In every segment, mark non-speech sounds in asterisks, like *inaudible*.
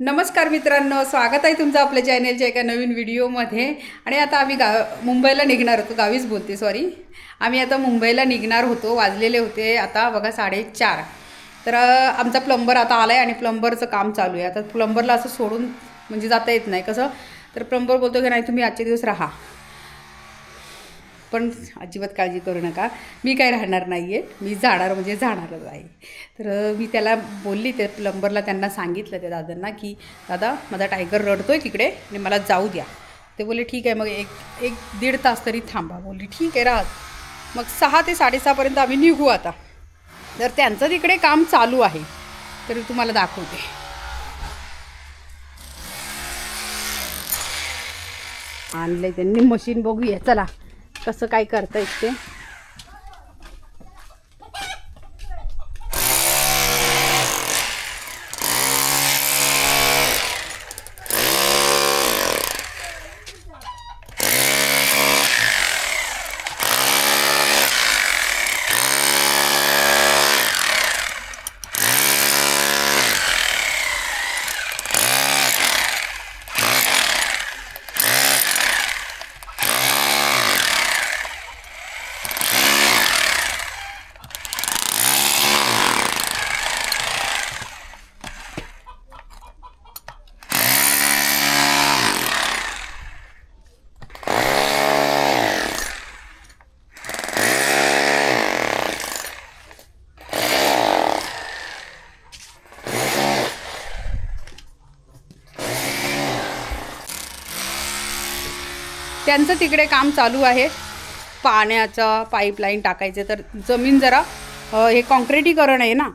नमस्कार मित्रांनो स्वागत आहे तुमचं आपल्या चॅनेलच्या एका नवीन व्हिडिओमध्ये. आणि आता आम्ही गा मुंबईला निघणार होतो गावीच बोलते सॉरी आम्ही आता मुंबईला निघणार होतो वाजलेले होते आता बघा साडेचार. तर आमचा प्लंबर आता आला आहे आणि प्लंबरचं काम चालू आहे. आता प्लंबरला असं सोडून म्हणजे जाता येत नाही कसं? तर प्लंबर बोलतो की नाही तुम्ही आजचे दिवस राहा. पण अजिबात काळजी करू नका. मी काय राहणार नाही आहे मी जाणार म्हणजे जाणारच आहे. तर मी त्याला बोलली ते प्लंबरला त्यांना सांगितलं त्या दादांना की दादा माझा टायगर रडतो आहे तिकडे आणि मला जाऊ द्या. ते बोलले ठीक आहे. मग एक एक दीड तास तरी थांबा. बोलली ठीक आहे राहत. मग सहा ते साडेसहापर्यंत आम्ही निघू आता. तर त्यांचं तिकडे काम चालू आहे. तर तुम्हाला दाखवते. आणलं त्यांनी मशीन बघूया. चला. कसं काय करता येत त्यांचं तिकडे काम चालू आहे. पाण्याचा पाईपलाईन टाकायचे. तर जमीन जरा हे कॉन्क्रिटीकरण आहे ना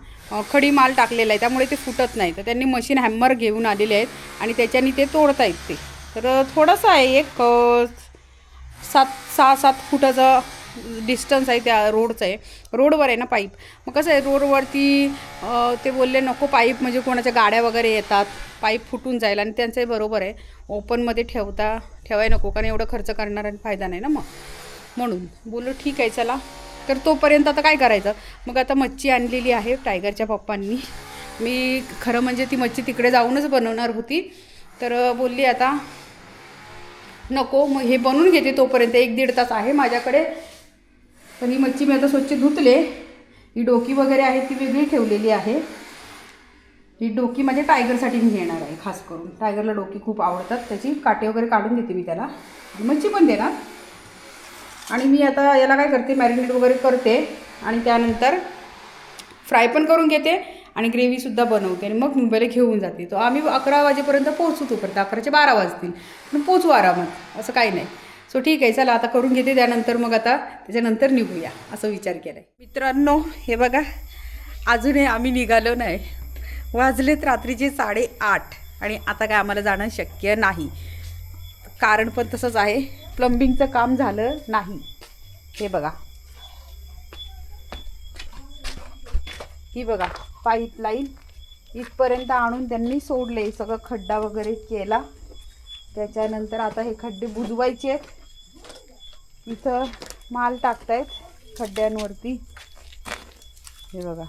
खडी माल टाकलेला आहे. त्यामुळे ते फुटत नाही. तर त्यांनी मशीन हॅम्मर घेऊन आलेले आहेत आणि त्याच्याने ते तोडतायत ते. तर थोडंसं आहे एक सात सहा सात फुटाचं डिस्टन्स आहे त्या रोडचं आहे. रोडवर आहे ना पाईप मग कसं आहे रोडवरती ते बोलले नको पाईप म्हणजे कोणाच्या गाड्या वगैरे येतात. पाईप फुटून जाईल आणि त्यांचंही बरोबर आहे. ओपनमध्ये ठेवता ठेवाय नको कारण एवढं खर्च करणार आणि फायदा नाही ना मग. म्हणून बोललो ठीक आहे चला. तर तोपर्यंत आता काय करायचं? मग आता मच्छी आणलेली आहे टायगरच्या पप्पांनी. मी खरं म्हणजे ती मच्छी तिकडे जाऊनच बनवणार होती. तर बोलली आता नको मग हे बनवून घेते तोपर्यंत. एक दीड तास आहे माझ्याकडे. तर ही मच्छी मी आता स्वच्छ धुतले. ही डोकी वगैरे आहे ती वेगळी ठेवलेली आहे. ही डोकी माझ्या टायगरसाठी मी घेणार आहे खास करून. टायगरला डोकी खूप आवडतात. त्याची काटे वगैरे काढून देते मी त्याला. मच्छी पण देणार. आणि मी आता याला काय करते मॅरिनेट वगैरे करते. आणि त्यानंतर फ्राय पण करून घेते आणि ग्रेव्हीसुद्धा बनवते. आणि मग मुंबईला घेऊन जाते. तो आम्ही अकरा वाजेपर्यंत पोहोचू तोपर्यंत. अकराचे बारा वाजतील. पण पोचू आरामात. असं काही नाही. सो ठीक आहे चला आता करून घेते त्यानंतर मग आता त्याच्यानंतर निघूया असं विचार केला आहे मित्रांनो हे बघा अजूनही आम्ही निघालो नाही. वाजलेत रात्रीचे साडेआठ आणि आता काय आम्हाला जाणं शक्य नाही. कारण पण तसंच आहे प्लंबिंगचं काम झालं नाही. हे बघा. ही बघा पाईपलाईन इथपर्यंत आणून त्यांनी सोडले सगळं खड्डा वगैरे केला. त्याच्यानंतर आता हे खड्डे बुजवायचे आहेत. इथं माल टाकतायत खड्ड्यांवरती. हे बघा.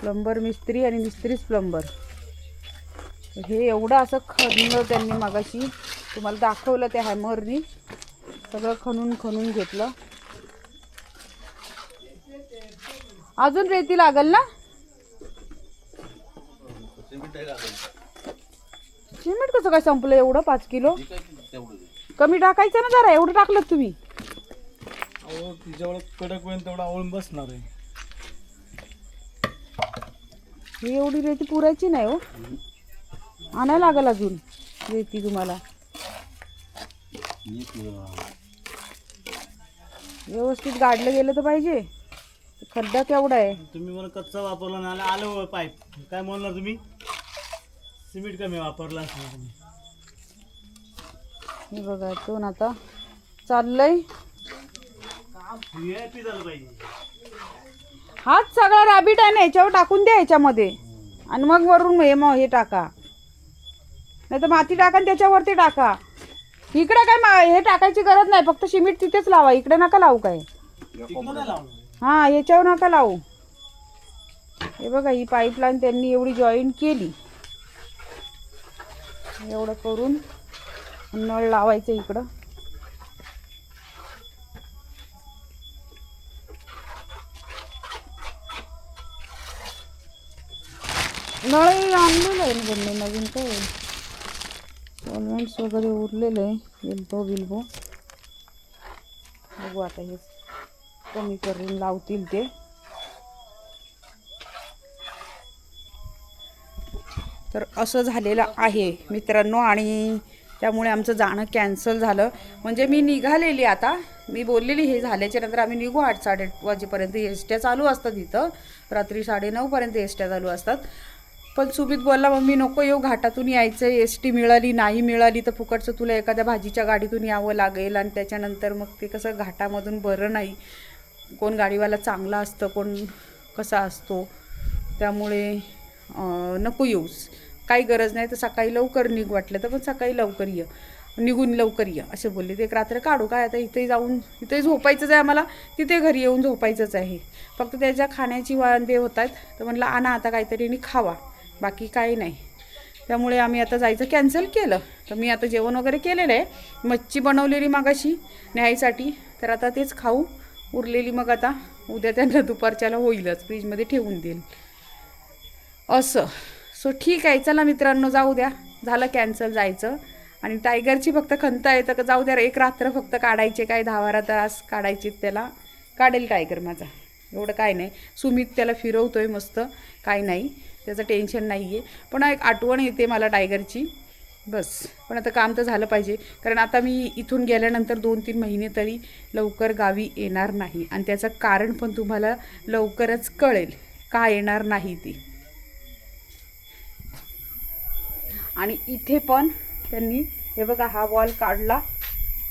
प्लंबर मिस्त्री आणि मिस्त्रीच प्लंबर. हे एवढं असं खणलं त्यांनी मागाशी. तुम्हाला दाखवलं त्या हॅमरनी. सगळं खणून खणून घेतलं. अजून रेती लागल ना? सिमेंट कसं काय संपलं? एवढं पाच किलो? कमी टाकायचं ना जरा एवढं टाकलं तुम्ही. अहो तिच्यावर कडक होईल तेवढा आवळून बसणार आहे. ही एवढी रेती पुरायची नाही हो. आणायला लागल अजून रेती तुम्हाला. व्यवस्थित गाडलं गेलं तर पाहिजे. खड्डा केवढा आहे. तुम्ही मला कच्चा वापरला नाही आलं आलं पाईप. काय म्हणणार तुम्ही? सिमेंट कमी वापरला असणार तुम्ही. हे बघा तो ना आता. चाललंय. VIP झालं पाहिजे. हाच सगळा रॅबिट आहे ना याच्यावर टाकून द्या याच्यामध्ये. आणि मग वरून हे मग हे टाका. नाही तर माती टाका आणि त्याच्यावरती टाका. इकडे काय मा- हे टाकायची गरज नाही फक्त सिमेंट तिथेच लावा. इकडे नका लावू काय. तिकडं नाही लावणार. हां याच्यावर नका लावू. हे बघा ही पाईपलाईन त्यांनी एवढी जॉईन केली. एवढं करून नळ लावायचं इकडं. नळ आणलेलं आहे ना त्यांनी नवीन काय सॉल्वंट्स वगैरे उरलेलं आहे एल्बो बिल्बो बघू आता हे कमी करून लावतील ते. तर असं झालेलं आहे मित्रांनो आणि त्यामुळे आमचं जाणं कॅन्सल झालं. म्हणजे मी निघालेली आता. मी बोललेली हे झाल्याच्यानंतर आम्ही निघू आठ साडेआठ वाजेपर्यंत. एसट्या चालू असतात इथं. रात्री साडेनऊपर्यंत एसट्या चालू असतात. पण सुमित बोलला मम्मी नको येऊ घाटातून यायचं एस टी मिळाली नाही मिळाली तर फुकटचं तुला एखाद्या भाजीच्या गाडीतून यावं लागेल आणि त्याच्यानंतर मग ते कसं घाटामधून बरं नाही. कोण गाडीवाला चांगला असतं कोण कसा असतो. त्यामुळे नको येऊस. काही गरज नाही तर सकाळी लवकर निघ वाटलं तर पण सकाळी लवकर ये. निघून लवकर ये असे बोलले. ते एक रात्र काढू काय? आता इथे जाऊन इथे झोपायचंच आहे आम्हाला. तिथे घरी येऊन झोपायचंच आहे. फक्त त्याच्या खाण्याची वांदे होत आहेत तर म्हणलं आणा आता काहीतरी आणि खावा. बाकी काही नाही. त्यामुळे आम्ही आता जायचं कॅन्सल केलं. तर मी आता जेवण वगैरे केलेलं आहे. मच्छी बनवलेली मागाशी न्यायसाठी. तर आता तेच खाऊ. उरलेली मग आता उद्या त्यांना दुपारच्याला होईलच. फ्रीजमध्ये ठेवून देईल. असं. सो ठीक आहे. चला मित्रांनो जाऊ द्या. झालं कॅन्सल जायचं. आणि टायगरची फक्त खंत आहे तर जाऊ द्या एक रात्र फक्त काढायचे. काय दहा बारा तास काढायचे त्याला. काढेल टायगर माझा. एवढं काय नाही. सुमित त्याला फिरवतो आहे मस्त. काय नाही. त्याचं टेन्शन नाही आहे पण एक आठवण येते मला टायगरची. बस. पण आता काम तर झालं पाहिजे. कारण आता मी इथून गेल्यानंतर दोन तीन महिने तरी लवकर गावी येणार नाही. आणि त्याचं कारण पण तुम्हाला लवकरच कळेल. का येणार नाही ती. आणि इथे पण त्यांनी हे बघा हा वॉल काढला.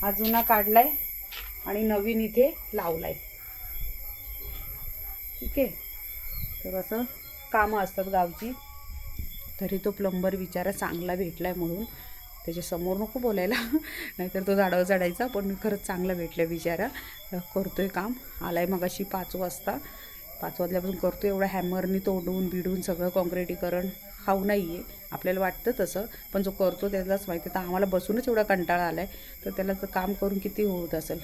हा जुना काढलाय. आणि नवीन इथे लावलाय. ठीक आहे? तर असं कामं असतात गावची तरी तो प्लंबर बिचारा चांगला भेटला आहे म्हणून त्याच्यासमोर नको बोलायला. *laughs* नाहीतर तो झाडावर चढायचा पण खरंच चांगला भेटला बिचारा. आहे काम. आलाय मग अशी पाच वाजता. पाच वाजल्यापासून करतो एवढा हॅमरनी तोडून बिडून सगळं कॉन्क्रिटीकरण खाऊ नाही आहे आपल्याला वाटतं तसं पण जो करतो त्यालाच माहिती तर आम्हाला बसूनच एवढा कंटाळा आला आहे तर त्याला तर काम करून किती होत असेल?